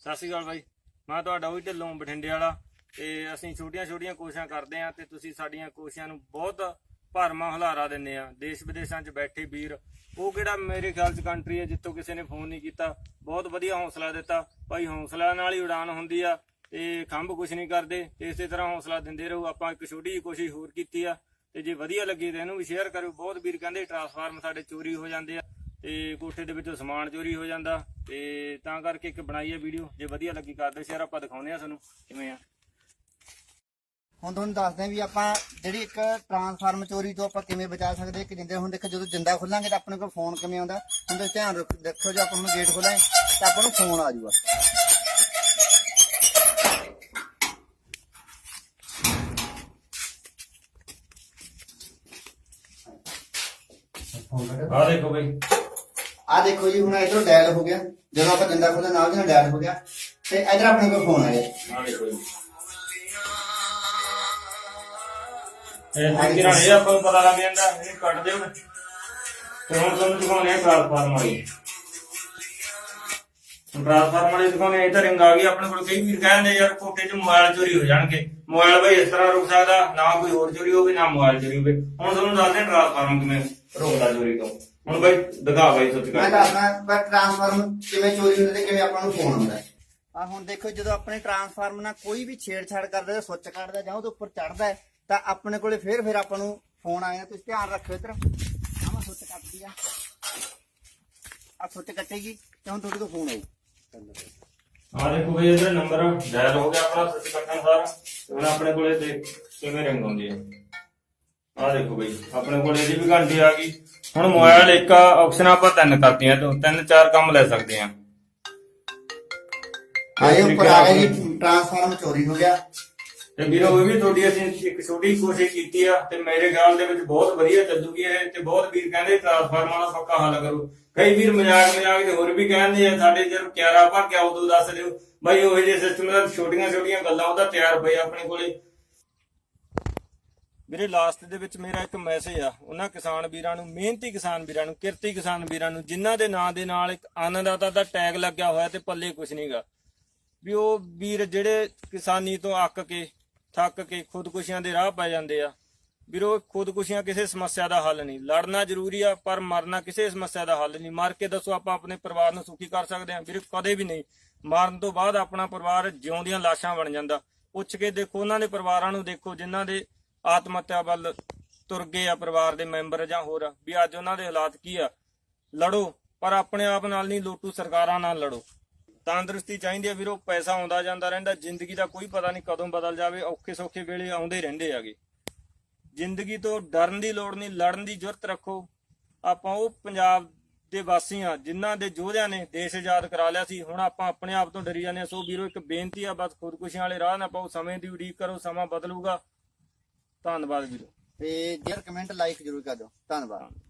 ਸਤਿ ਸ਼੍ਰੀ ਅਕਾਲ ਬਾਈ। ਮੈਂ ਤੁਹਾਡਾ ਉਹੀ ਢਿੱਲੋਂ ਬਠਿੰਡੇ ਵਾਲਾ। ਤੇ ਅਸੀਂ ਛੋਟੀਆਂ-ਛੋਟੀਆਂ ਕੋਸ਼ਿਸ਼ਾਂ ਕਰਦੇ ਆਂ ਤੇ ਤੁਸੀਂ ਸਾਡੀਆਂ ਕੋਸ਼ਿਸ਼ਾਂ ਨੂੰ ਬਹੁਤ ਭਰਮਾ ਹੁਲਾਰਾ ਦਿੰਦੇ ਆ ਦੇਸ਼ ਵਿਦੇਸ਼ਾਂ 'ਚ ਬੈਠੇ ਵੀਰ, ਉਹ ਕਿਹੜਾ ਮੇਰੇ ਖਿਆਲ 'ਚ ਕੰਟਰੀ ਹੈ ਜਿੱਥੋਂ ਕਿਸੇ ਨੇ ਫੋਨ ਨਹੀਂ ਕੀਤਾ। ਬਹੁਤ ਵਧੀਆ ਹੌਸਲਾ ਦਿੱਤਾ। ਭਾਈ ਹੌਸਲਾ ਨਾਲ ਹੀ ਉਡਾਨ ਹੁੰਦੀ ਆ ਤੇ ਖੰਭ ਕੁਛ ਨਹੀਂ ਕਰਦੇ। ਤੇ ਇਸੇ ਤਰ੍ਹਾਂ ਹੌਸਲਾ ਦਿੰਦੇ ਰਹੋ। ਆਪਾਂ ਇੱਕ ਛੋਟੀ ਜਿਹੀ ਕੋਸ਼ਿਸ਼ ਹੋਰ ਕੀਤੀ ਆ ਤੇ ਜੇ ਵਧੀਆ ਲੱਗੀ ਤਾਂ ਇਹਨੂੰ ਵੀ ਸ਼ੇਅਰ ਕਰਿਓ। ਬਹੁਤ ਵੀਰ ਕਹਿੰਦੇ ਟਰਾਂਸਫਾਰਮ ਸਾਡੇ ਚੋਰੀ ਹੋ ਜਾਂਦੇ ਆ। ਤੇ ਕੋਠੇ ਦੇ ਵਿੱਚੋਂ ਸਮਾਨ ਚੋਰੀ ਹੋ ਜਾਂਦਾ ਤੇ ਤਾਂ ਕਰਕੇ ਇੱਕ ਬਣਾਈ ਹੈ ਵੀਡੀਓ। ਜੇ ਵਧੀਆ ਲੱਗੀ ਕਰ ਦਿਓ ਸ਼ੇਅਰ ਆਪਾਂ ਦਿਖਾਉਂਦੇ ਆ ਤੁਹਾਨੂੰ ਕਿਵੇਂ ਆ। ਹੁਣ ਤੁਹਾਨੂੰ ਦੱਸਦੇ ਹਾਂ ਵੀ ਆਪਾਂ ਜਿਹੜੀ ਇੱਕ ਟਰਾਂਸਫਾਰਮ ਚੋਰੀ ਤੋਂ ਆਪਾਂ ਕਿਵੇਂ ਬਚਾ ਸਕਦੇ ਕਿ ਜਿੰਦੇ ਹੁਣ ਦੇਖੋ ਜਦੋਂ ਜਿੰਦਾ ਖੋਲਾਂਗੇ ਤਾਂ ਆਪਣੇ ਕੋਲ ਫੋਨ ਕਿਵੇਂ ਆਉਂਦਾ? ਹੁਣ ਤੁਸੀਂ ਧਿਆਨ ਰੱਖ- ਦੇਖੋ ਜੇ ਆਪਾਂ ਨੂੰ ਗੇਟ ਖੋਲਾਂਗੇ ਤਾਂ ਆਪਾਂ ਨੂੰ ਫੋਨ ਆ ਜਾਊਗਾ। ਆ ਦੇਖੋ ਬਈ। ਆ ਦੇਖੋ ਜੀ ਹੁਣ ਇਧਰੋਂ ਡਾਇਲ ਹੋ ਗਿਆ। ਜਦੋਂ ਆਪਾਂ ਜਿੰਦਾ ਖੋਲਿਆ ਨਾਲ ਦੀ ਨਾਲ ਡਾਇਲ ਹੋ ਗਿਆ। ਤੇ ਇਧਰ ਆਪਣੇ ਕੋਲ ਫੋਨ ਆ ਗਿਆ ਆ ਦੇਖੋ ਜੀ। ਇਹ ਤਰੀਕੇ ਨਾਲ ਇਹ ਆਪਾਂ ਨੂੰ ਪਤਾ ਲੱਗ ਜਾਂਦਾ ਇਹ ਕੱਟ ਦਿਓ ਤੇ ਹੁਣ ਤੁਹਾਨੂੰ ਦਿਖਾਉਂਦੇ ਆ ਟ੍ਰਾਂਸਫਾਰਮ ਵਾਲੀ। ਟ੍ਰਾਂਸਫਾਰਮ ਵਾਲੀ ਦਿਖਾਉਂਦੇ ਆ ਇਹ ਤਾਂ ਰਿੰਗ ਆ ਗਈ ਆਪਣੇ ਕੋਲ ਕਈ ਵੀਰ ਕਹਿੰਦੇ ਯਾਰ ਕੋਠੇ 'ਚ ਮੋਬਾਈਲ ਚੋਰੀ ਹੋ ਜਾਣਗੇ। ਮੋਬਾਈਲ ਬਈ ਇਸ ਤਰ੍ਹਾਂ ਰੁਕ ਸਕਦਾ ਨਾ ਕੋਈ ਹੋਰ ਚੋਰੀ ਹੋਵੇ ਨਾ ਮੋਬਾਈਲ ਚੋਰੀ ਹੋਵੇ। ਹੁਣ ਤੁਹਾਨੂੰ ਦੱਸਦੇ ਆ ਟ੍ਰਾਂਸਫਾਰਮ ਕਿਵੇਂ ਰੋਕਦਾ ਚੋਰੀ ਤੋਂ। ਹੁਣ ਬਈ ਦਿਖਾ ਬਈ ਸੱਚ ਮੈਂ ਕਰ ਦੱਸਦਾ ਪਰ ਟਰਾਂਸਫਾਰਮ ਕਿਵੇਂ ਚੋਰੀ ਹੁੰਦਾ ਤੇ ਕਿਵੇਂ ਆਪਾਂ ਨੂੰ ਫੋਨ ਆਉਂਦਾ ਆ ਹੁਣ ਦੇਖੋ ਜਦੋਂ ਆਪਣੇ ਟਰਾਂਸਫਾਰਮ ਨਾਲ ਕੋਈ ਵੀ ਛੇੜਛਾੜ ਕਰਦਾ ਤੇ ਸੁੱਚ ਕੱਢਦਾ ਜਾਂ ਉਹਦੇ ਉੱਪਰ ਚੜਦਾ ਹੈ, ਤਾਂ ਆਪਣੇ ਕੋਲੇ ਫੇਰ ਫਿਰ ਆਪਾਂ ਨੂੰ ਫੋਨ ਆਇਆ। ਤੁਸੀਂ ਧਿਆਨ ਰੱਖਿਓ ਇੱਧਰ। ਆਹ ਮੈਂ ਸੁੱਚ ਕੱਟਦੀ ਆ। ਆ ਸੁੱਚ ਕੱਟੇਗੀ ਤੇ ਹੁਣ ਤੁਹਾਡੇ ਕੋਲ ਫੋਨ ਆਊ। ਆ ਦੇਖੋ ਬਈ ਇਹਦਾ ਨੰਬਰ ਡਾਇਲ ਹੋ ਗਿਆ ਆਪਣਾ ਸੱਚ ਕੱਟਣ ਸਾਰਾ ਤੇ ਹੁਣ ਆਪਣੇ ਕੋਲੇ ਦੇਖ ਕਿਵੇਂ ਰਿੰਗ ਆਉਂਦੀ ਹੈ। ਆ ਦੇਖੋ ਬਈ ਆਪਣੇ ਕੋਲੇ ਇਹਦੀ ਵੀ ਘੰਟੀ ਆ ਗਈ। ਹੁਣ ਮੋਬਾਈਲ ਇੱਕ ਆਪਸ਼ਨ ਆਪਾਂ ਤਿੰਨ ਕਰਤੀਆਂ ਤੋਂ ਤਿੰਨ ਚਾਰ ਕੰਮ ਲੈ ਸਕਦੇ ਆ ਆਏ ਉੱਪਰ ਆ ਜੀ ਟਰਾਂਸਫਾਰਮ ਚੋਰੀ ਹੋ ਗਿਆ। ਤੇ ਵੀਰੋ ਉਹ ਵੀ ਤੁਹਾਡੀ ਅਸੀਂ ਇੱਕ ਛੋਟੀ ਕੋਸ਼ਿਸ਼ ਕੀਤੀ ਆ ਤੇ ਮੇਰੇ ਖਿਆਲ ਦੇ ਵਿੱਚ ਬਹੁਤ ਵਧੀਆ ਚੱਲੂਗੀ ਇਹ ਤੇ ਬਹੁਤ ਵੀਰ ਕਹਿੰਦੇ ਟ੍ਰਾਂਸਫਾਰਮਰ ਦਾ ਪੱਕਾ ਹੱਲ ਕਰੋ। ਕਈ ਵੀਰ ਮਜ਼ਾਕ ਮਜ਼ਾਕ ਦੇ ਹੋਰ ਵੀ ਕਹਿੰਦੇ ਆ ਸਾਡੇ ਜਦ ਕਿਆਰਾ ਭਰ ਕੇ ਉਦੋਂ ਦੱਸ ਦਿਓ। ਬਾਈ ਉਹ ਜਿਹੇ ਸਿਸਟਮ ਦਾ ਛੋਟੀਆਂ ਛੋਟੀਆਂ ਗੱਲਾਂ ਉਹਦਾ ਤਿਆਰ ਪਏ ਆਪਣੇ ਕੋਲੇ। ਵੀਰੇ ਲਾਸਟ ਦੇ ਵਿੱਚ ਮੇਰਾ ਇੱਕ ਮੈਸੇਜ ਆ। ਉਹਨਾਂ ਕਿਸਾਨ ਵੀਰਾਂ ਨੂੰ, ਮਿਹਨਤੀ ਕਿਸਾਨ ਵੀਰਾਂ ਨੂੰ, ਕਿਰਤੀ ਕਿਸਾਨ ਵੀਰਾਂ ਨੂੰ, ਜਿਨ੍ਹਾਂ ਦੇ ਨਾਂ ਦੇ ਨਾਲ ਇੱਕ ਅੰਨਦਾਤਾ ਦਾ ਟੈਗ ਲੱਗਿਆ ਹੋਇਆ ਤੇ ਪੱਲੇ ਕੁਝ ਨਹੀਂਗਾ ਵੀ ਉਹ ਵੀਰ ਜਿਹੜੇ ਕਿਸਾਨੀ ਤੋਂ ਅੱਕ ਕੇ, ਥੱਕ ਕੇ ਖੁਦਕੁਸ਼ੀਆਂ ਦੇ ਰਾਹ ਪੈ ਜਾਂਦੇ ਆ, ਵੀਰੋ ਖੁਦਕੁਸ਼ੀਆਂ ਕਿਸੇ ਸਮੱਸਿਆ ਦਾ ਹੱਲ ਨਹੀਂ ਲੜਨਾ ਜ਼ਰੂਰੀ ਆ, ਪਰ ਮਰਨਾ ਕਿਸੇ ਸਮੱਸਿਆ ਦਾ ਹੱਲ ਨਹੀਂ ਮਰ ਕੇ ਦੱਸੋ ਆਪਾਂ ਆਪਣੇ ਪਰਿਵਾਰ ਨੂੰ ਸੁਖੀ ਕਰ ਸਕਦੇ ਹਾਂ ਵੀਰੇ ਕਦੇ ਵੀ ਨਹੀਂ ਮਰਨ ਤੋਂ ਬਾਅਦ ਆਪਣਾ ਪਰਿਵਾਰ ਜਿਉਂਦੀਆਂ ਲਾਸ਼ਾਂ ਬਣ ਜਾਂਦਾ। ਪੁੱਛ ਕੇ ਦੇਖੋ, ਉਹਨਾਂ ਦੇ ਪਰਿਵਾਰਾਂ ਨੂੰ ਦੇਖੋ, ਜਿਨ੍ਹਾਂ ਦੇ ਆਤਮ ਹੱਤਿਆ ਵੱਲ ਤੁਰ ਗਏ ਆ ਪਰਿਵਾਰ ਦੇ ਮੈਂਬਰ ਜਾਂ ਹੋਰ, ਵੀ ਅੱਜ ਉਹਨਾਂ ਦੇ ਹਾਲਾਤ ਕੀ ਆ? ਲੜੋ, ਪਰ ਆਪਣੇ ਆਪ ਨਾਲ ਨਹੀਂ, ਲੋਟੂ ਸਰਕਾਰਾਂ ਨਾਲ ਲੜੋ। ਤੰਦਰੁਸਤੀ ਚਾਹੀਦੀ ਆ ਵੀਰੋ, ਪੈਸਾ ਆਉਂਦਾ ਜਾਂਦਾ ਰਹਿੰਦਾ, ਜ਼ਿੰਦਗੀ ਦਾ ਕੋਈ ਪਤਾ ਨਹੀਂ ਕਦੋਂ ਬਦਲ ਜਾਵੇ ਔਖੇ ਸੌਖੇ ਵੇਲੇ ਆਉਂਦੇ ਰਹਿੰਦੇ ਆਗੇ। ਜ਼ਿੰਦਗੀ ਤੋਂ ਡਰਨ ਦੀ ਲੋੜ ਨਹੀਂ, ਲੜਨ ਦੀ ਜ਼ਰੂਰਤ ਰੱਖੋ। ਆਪਾਂ ਉਹ ਪੰਜਾਬ ਦੇ ਵਾਸੀ ਆ, ਜਿਨ੍ਹਾਂ ਦੇ ਯੋਧਿਆਂ ਨੇ ਦੇਸ਼ ਆਜ਼ਾਦ ਕਰਾ ਲਿਆ ਸੀ, ਹੁਣ ਆਪਾਂ ਆਪਣੇ ਆਪ ਤੋਂ ਡਰੀ ਜਾਂਦੇ ਹਾਂ ਸੋ ਵੀਰੋ, ਇੱਕ ਬੇਨਤੀ ਆ, ਬਸ ਖੁਦਕੁਸ਼ੀਆਂ ਵਾਲੇ ਰਾਹ ਨਾ ਪਾਓ, ਸਮੇਂ ਦੀ ਉਡੀਕ ਕਰੋ, ਸਮਾਂ ਬਦਲੂਗਾ। ਧੰਨਵਾਦ ਵੀਰੋ। ਤੇ ਜੇਰ ਕਮੈਂਟ ਲਾਈਕ ਜ਼ਰੂਰ ਕਰ ਦਿਓ। ਧੰਨਵਾਦ।